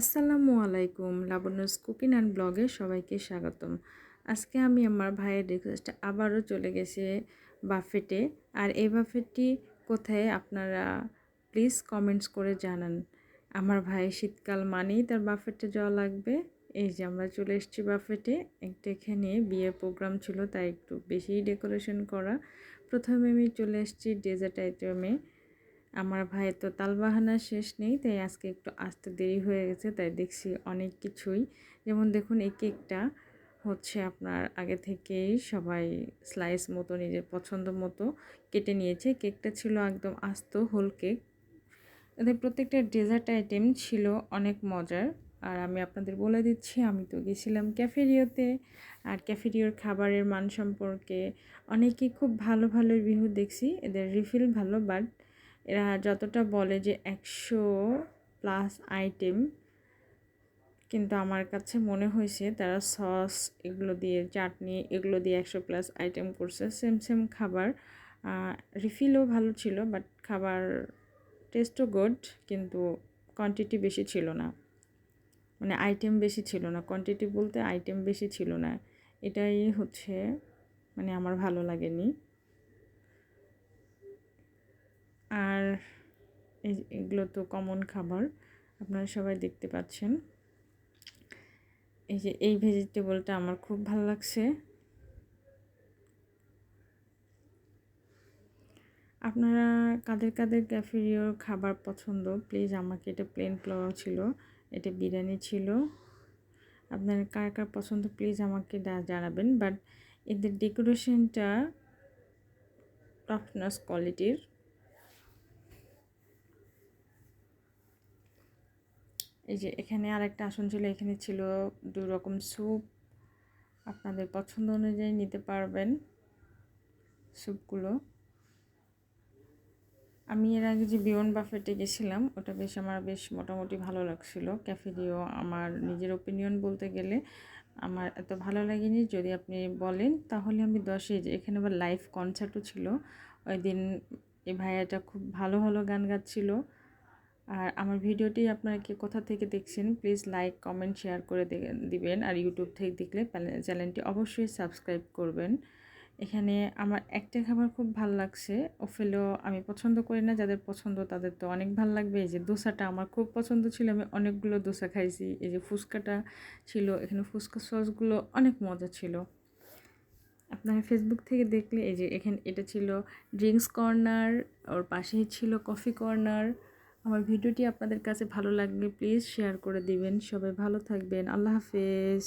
আসসালামু আলাইকুম Labanya's cooking and ব্লগে সবাইকে স্বাগতম। আজকে আমি আমার ভাইয়ের রিকোয়েস্টে আবারও চলে গেছে বাফেটে। আর এই বাফেটটি কোথায় আপনারা প্লিজ কমেন্টস করে জানান। আমার ভাই শীতকাল মানেই তার বাফেটে যাওয়া লাগবে। এই যে আমরা চলে এসেছি বাফেটে। একটা এখানে বিয়ের প্রোগ্রাম ছিল, তাই একটু বেশি ডেকোরেশন করা। প্রথমে আমি চলে এসেছি ডেজার্ট আইটেমে আমার ভাইয়ের তো তালবাহানা শেষ নেই, তাই আজকে একটু আসতে দেরি হয়ে গেছে, তাই দেখছি অনেক কিছুই। যেমন দেখুন, এই কেকটা হচ্ছে আপনার আগে থেকেই সবাই স্লাইস মতো, নিজের পছন্দ মতো কেটে নিয়েছে। কেকটা ছিল একদম আস্ত হোল কেক এদের প্রত্যেকটা ডেজার্ট আইটেম ছিল অনেক মজার। আর আমি আপনাদের বলে দিচ্ছি, আমি তো গেছিলাম ক্যাফেরিওতে। আর ক্যাফেরিওর খাবারের মান সম্পর্কে অনেকেই খুব ভালো ভালো রিভিউ দেখছি, এদের রিফিল ভালো বাট এরা যতটা বলে যে একশো প্লাস আইটেম, কিন্তু আমার কাছে মনে হয়েছে তারা সস এগুলো দিয়ে, চাটনি এগুলো দিয়ে একশো প্লাস আইটেম করছে। সেম সেম খাবার। রিফিলও ভালো ছিল, বাট খাবার টেস্টও গুড, কিন্তু কোয়ান্টিটি বেশি ছিল না। মানে আইটেম বেশি ছিল না। কোয়ান্টিটি বলতে আইটেম বেশি ছিল না। এটাই হচ্ছে মানে আমার ভালো লাগেনি। আর এগুলো তো কমন খাবার, আপনারা সবাই দেখতে পাচ্ছেন। এই যে এই ভেজিটেবলটা আমার খুব ভালো লাগছে। আপনারা কাদের কাদের ক্যাফেরিওর খাবার পছন্দ প্লিজ আমাকে, এটা প্লেন পোলাও ছিল, এটা বিরিয়ানি ছিল। আপনার কার কার পছন্দ প্লিজ আমাকে জানাবেন বাট এদের ডেকোরেশনটা টপনাস কোয়ালিটির এই যে এখানে আর একটা আসন ছিল, এখানে ছিল দু রকম স্যুপ। আপনাদের পছন্দ অনুযায়ী নিতে পারবেন স্যুপগুলো। আমি এর আগে যে বিয়ন বাফেটে গেছিলাম, ওটা বেশ আমার বেশ মোটামুটি ভালো লাগছিল। ক্যাফেরিও আমার নিজের ওপিনিয়ন বলতে গেলে আমার এত ভালো লাগেনি। যদি আপনি বলেন, তাহলে আমি দশে এখানে আবার লাইভ কনসার্টও ছিল। ওই দিন এই ভাইয়াটা খুব ভালো ভালো গান গাচ্ছিলো। আর আমার ভিডিওটি আপনারা কোথা থেকে দেখছেন প্লিজ লাইক কমেন্ট শেয়ার করে দিবেন। আর ইউটিউব থেকে দেখলে চ্যানেলটি অবশ্যই সাবস্ক্রাইব করবেন। এখানে আমার একটা খাবার খুব ভালো লাগছে ওফেলো আমি পছন্দ করি না, যাদের পছন্দ তাদের তো অনেক ভালো লাগবে। এই যে দোসাটা আমার খুব পছন্দ ছিল, আমি অনেকগুলো দোসা খাইছি। এই যে ফুচকাটা ছিল, এখানে ফুচকা সসগুলো অনেক মজা ছিল। আপনারা ফেসবুক থেকে দেখলে, এই যে এখানে এটা ছিল ড্রিঙ্কস কর্নার ওর পাশেই ছিল কফি কর্নার আমার ভিডিওটি আপনাদের কাছে ভালো লাগলে প্লিজ শেয়ার করে দিবেন। সবাই ভালো থাকবেন। আল্লাহ হাফেজ।